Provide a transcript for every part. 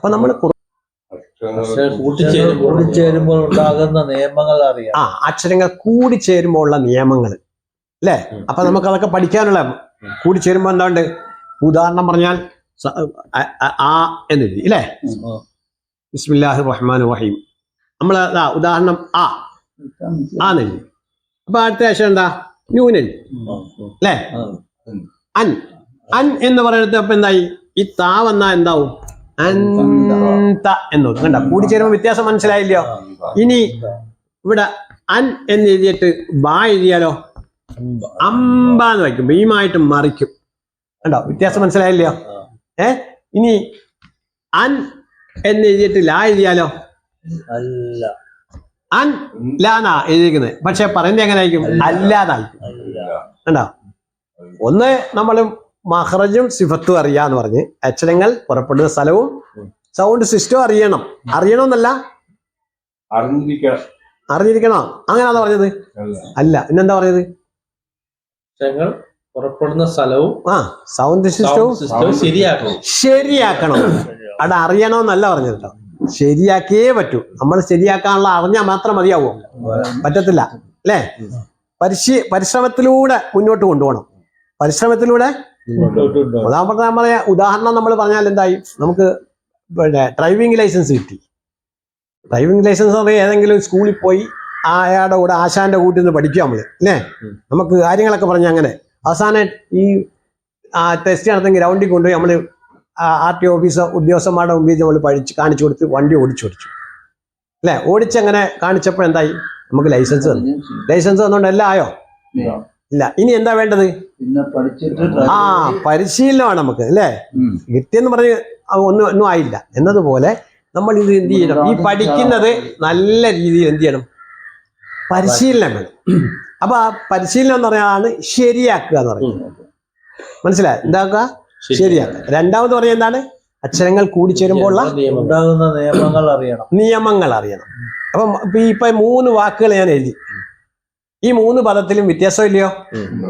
അപ്പൊ നമ്മൾ കൂടിച്ചേരുമ്പോൾ ഉണ്ടാകുന്ന നിയമങ്ങൾ അറിയാം. ആ അക്ഷരങ്ങൾ കൂടിച്ചേരുമ്പോൾ ഉള്ള നിയമങ്ങൾ അല്ലേ. അപ്പൊ നമുക്ക് അതൊക്കെ പഠിക്കാനുള്ള കൂടിച്ചേരുമ്പോൾ എന്താണ്ട്? ഉദാഹരണം പറഞ്ഞാൽ ആ എന്നെഴുതി അല്ലേ. ബിസ്മില്ലാഹി റഹ്മാൻ റഹീം. നമ്മൾ ഉദാഹരണം ആ ആ നെല്ലി അപ്പൊ അടുത്ത ആശയം എന്താ? ന്യൂനെഴുതി അല്ലേ? അൻ. അൻ എന്ന് പറയുന്നത് അപ്പൊ എന്തായി? ഈ താ വന്നാ എന്താവും? അൻത എന്ന്. കണ്ട? കൂടിച്ചേരുമ്പോൾ വ്യത്യാസം മനസ്സിലായില്ലയോ? ഇനി ഇവിടെ അൻ എന്ന് എഴുതിയിട്ട് ബാ എഴുതിയാലോ? അമ്പ എന്ന് വയ്ക്കും. ഭീമായിട്ട് മറിക്കും. കണ്ടോ? വ്യത്യാസം മനസ്സിലായില്ലയോ? ഏ? ഇനി അൻ എന്ന് എഴുതിയിട്ട് ലാ എഴുതിയാലോ? അൻ ലാന്നാ എഴുതിയിരിക്കുന്നത്. പക്ഷെ പറയുന്നത് എങ്ങനെ ആയിരിക്കും? അല്ലാതായിരിക്കും. അല്ല. കണ്ടോ? ഒന്ന് നമ്മൾ മഹ്റജും സിഫത്തും അറിയാന്ന് പറഞ്ഞ്. അക്ഷരങ്ങൾ പുറപ്പെടുന്ന സ്ഥലവും സൗണ്ട് സിസ്റ്റവും അറിയണം. അറിയണമെന്നല്ല അറിഞ്ഞിരിക്കണം. അറിഞ്ഞിരിക്കണോ? അങ്ങനെയാണോ പറഞ്ഞത്? അല്ല. പിന്നെന്താ പറഞ്ഞത്? പുറപ്പെടുന്ന സ്ഥലവും ആ സൗണ്ട് സിസ്റ്റവും ശരിയാക്കണം. ശരിയാക്കണം. അവിടെ അറിയണമെന്നല്ല പറഞ്ഞത് കേട്ടോ. ശരിയാക്കിയേ പറ്റൂ. നമ്മൾ ശരിയാക്കാനുള്ള അറിഞ്ഞാൽ മാത്രം മതിയാവും. പറ്റത്തില്ല. അല്ലേ? പരിശീ പരിശ്രമത്തിലൂടെ മുന്നോട്ട് കൊണ്ടുപോകണം. പരിശ്രമത്തിലൂടെ അതാ പറഞ്ഞ നമ്മളെ ഉദാഹരണം നമ്മൾ പറഞ്ഞാൽ എന്തായി? നമുക്ക് പിന്നെ ഡ്രൈവിംഗ് ലൈസൻസ് കിട്ടി. ഡ്രൈവിംഗ് ലൈസൻസ് എന്ന് പറഞ്ഞാൽ ഏതെങ്കിലും സ്കൂളിൽ പോയി അയാളുടെ കൂടെ ആശാന്റെ കൂട്ടിൽ നിന്ന് പഠിക്കുക നമ്മൾ അല്ലേ? നമുക്ക് കാര്യങ്ങളൊക്കെ പറഞ്ഞ അങ്ങനെ. അവസാനം ഈ ടെസ്റ്റ് നടത്തെങ്കിൽ ഗ്രൗണ്ടിൽ കൊണ്ടുപോയി നമ്മൾ ആർ ടി ഓഫീസർ ഉദ്യോഗസ്ഥന്മാരുടെ മുമ്പിൽ നമ്മൾ പഠിച്ച് കാണിച്ചു കൊടുത്ത് വണ്ടി ഓടിച്ചു ഓടിച്ചു. അല്ലേ? ഓടിച്ചങ്ങനെ കാണിച്ചപ്പോൾ എന്തായി? നമുക്ക് ലൈസൻസ് തന്നു ലൈസൻസ് തന്നുകൊണ്ട് എല്ലാം ആയോ? ഇല്ല. ഇനി എന്താ വേണ്ടത്? പിന്നെ പഠിച്ചിട്ട് ആ പരിശീലനമാണ് നമുക്ക് അല്ലേ. കിട്ടിയെന്ന് പറഞ്ഞ് ഒന്നും ഒന്നും ആയില്ല. എന്നതുപോലെ നമ്മൾ ഇത് എന്ത് ചെയ്യണം? ഈ പഠിക്കുന്നത് നല്ല രീതിയിൽ എന്ത് ചെയ്യണം? പരിശീലനം വേണം. അപ്പൊ ആ പരിശീലനം എന്ന് പറയുന്നതാണ് ശരിയാക്കുക എന്ന് പറയുന്നത്. മനസ്സിലായി? എന്താക്കുക? ശരിയാക്കുക. രണ്ടാമത് പറഞ്ഞ എന്താണ്? അക്ഷരങ്ങൾ കൂടി ചേരുമ്പോൾ നിയമങ്ങൾ അറിയണം. നിയമങ്ങൾ അറിയണം. അപ്പം ഇപ്പൊ മൂന്ന് വാക്കുകൾ ഞാൻ എഴുതി. ഈ മൂന്ന് പദത്തിലും വ്യത്യാസം ഇല്ലയോ?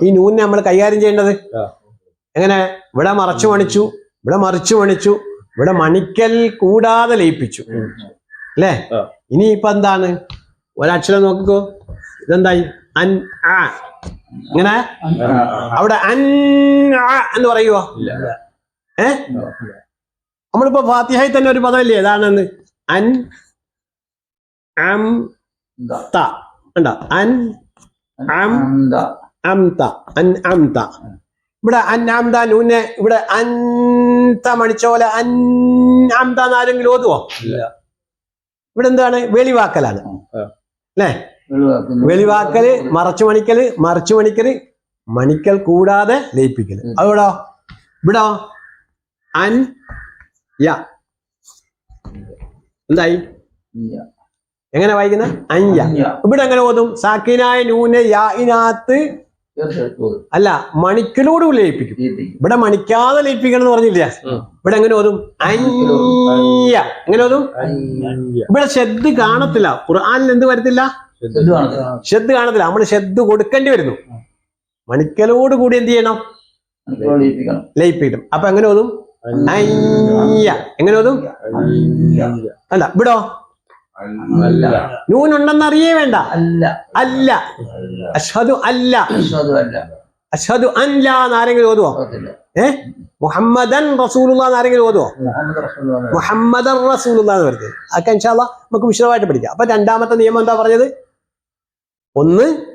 ഈ നൂനെ നമ്മൾ കൈകാര്യം ചെയ്യേണ്ടത്? എങ്ങനെ? ഇവിടെ മറച്ചു മണിച്ചു ഇവിടെ മറിച്ചു മണിച്ചു ഇവിടെ മണിക്കൽ കൂടാതെ ലയിപ്പിച്ചു. അല്ലേ? ഇനി ഇപ്പൊ എന്താണ്? ഒരക്ഷരം നോക്കിക്കോ. ഇതെന്തായി? അൻ ആ. ഇങ്ങനെ അവിടെ അൻ ആ എന്ന് പറയുവോ? ഏ? നമ്മളിപ്പോ ഫാത്തിഹായി തന്നെ ഒരു പദമല്ലേ? ഏതാണെന്ന്? അൻ അം ത. അൻ അംത. അൻ അംത. ഇവിടെ അൻ അംത നൂനെ ഇവിടെ അന്ത മണിച്ച പോലെ അൻ അംത എന്ന് ആരെങ്കിലും ഓതുവോ. ഇവിടെ എന്താണ്? വെളിവാക്കലാണ്. അല്ലേ? വെളിവാക്കൽ മറച്ചു മണിക്കൽ മറച്ചു മണിക്കൽ മണിക്കൽ കൂടാതെ ലയിപ്പിക്കൽ. അതോടോ ഇവിടോ. അൻ യ. എന്തായി? എങ്ങനെ വായിക്കുന്നത് അഞ്ച ഇവിടെ എങ്ങനെ ഓതും? സാക്കിനായ നൂന യാഇനാത്ത് അല്ല മണിക്കലോട് ലയിപ്പിക്കും. ഇവിടെ മണിക്കാതെ ലയിപ്പിക്കണം എന്ന് പറഞ്ഞില്ല? ഇവിടെ എങ്ങനെ ഓതും? അയ്യ എങ്ങനെ ഓതും? ഇവിടെ ശ്രദ്ധ കാണത്തില്ല. ഖുർആാനിൽ എന്ത് വരത്തില്ല? ശ്രദ്ധ കാണത്തില്ല. നമ്മൾ ശ്രദ്ധ കൊടുക്കേണ്ടി വരുന്നു. മണിക്കലോട് കൂടി എന്ത് ചെയ്യണം? ലയിപ്പിക്കണം. അപ്പൊ എങ്ങനെ ഓതും? അയ്യ എങ്ങനെ ഓതും? അല്ല ഇവിടോ അല്ല നൂൻ ഉണ്ടെന്ന് അറിയേ വേണ്ട അല്ല അല്ല അഷ്ഹദു അല്ല അല്ല അഷ്ഹദു അല്ല എന്ന് ആരെങ്കിലും ഓതുവോ ഏ മുഹമ്മദൻ റസൂലുള്ള ആരെങ്കിലും ഓതുവോ മുഹമ്മദൻ റസൂലുള്ള എന്ന് പറഞ്ഞത് അതൊക്കെ ഇൻഷാല്ല നമുക്ക് വിശദമായിട്ട് പഠിക്കാം അപ്പൊ രണ്ടാമത്തെ നിയമം എന്താ പറഞ്ഞത് ഒന്ന്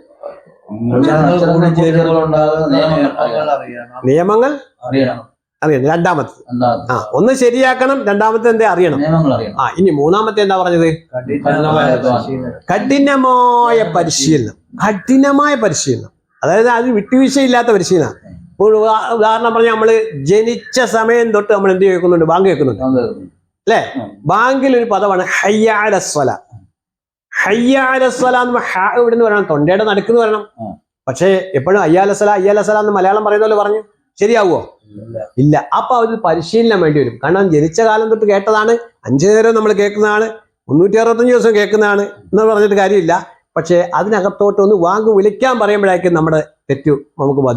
നിയമങ്ങൾ അറിയണം നിയമങ്ങൾ അറിയണം. രണ്ടാമത്തെ. ആ ഒന്ന് ശരിയാക്കണം രണ്ടാമത്തെ എന്താ അറിയണം? ആ ഇനി മൂന്നാമത്തെ എന്താ പറഞ്ഞത്? കഠിനമായ പരിശീലനം. കഠിനമായ പരിശീലനം. അതായത് അത് വിട്ടുവീഴ്ചയില്ലാത്ത പരിശീലനം. ഇപ്പോൾ ഉദാഹരണം പറഞ്ഞാൽ നമ്മൾ ജനിച്ച സമയം തൊട്ട് നമ്മൾ എന്ത് കേൾക്കുന്നുണ്ട്? ബാങ്ക് കേൾക്കുന്നുണ്ട്. അല്ലേ? ബാങ്കിൽ ഒരു പദമാണ് ഹയ്യാലസ്വല. ഹയ്യാലസ്വല എന്ന് ഇവിടെ നിന്ന് പറയണം തൊണ്ടയുടെ നടുക്കെന്ന് പറയണം. പക്ഷേ എപ്പോഴും അയ്യാലസ്വല അയ്യാലസ്വല എന്ന് മലയാളം പറയുന്ന പോലെ പറഞ്ഞു ശരിയാവുമോ ഇല്ല. അപ്പൊ ഒരു പരിശീലനം വേണ്ടി വരും. കാരണം ജനിച്ച കാലം തൊട്ട് കേട്ടതാണ്. അഞ്ചു നേരം നമ്മൾ കേൾക്കുന്നതാണ്. മുന്നൂറ്റി അറുപത്തഞ്ച് ദിവസം കേൾക്കുന്നതാണ് എന്ന് പറഞ്ഞിട്ട് കാര്യമില്ല. പക്ഷേ അതിനകത്തോട്ട് ഒന്ന് വാങ്ങ് വിളിക്കാൻ പറയുമ്പോഴായിരിക്കും നമ്മുടെ തെറ്റു നമുക്ക്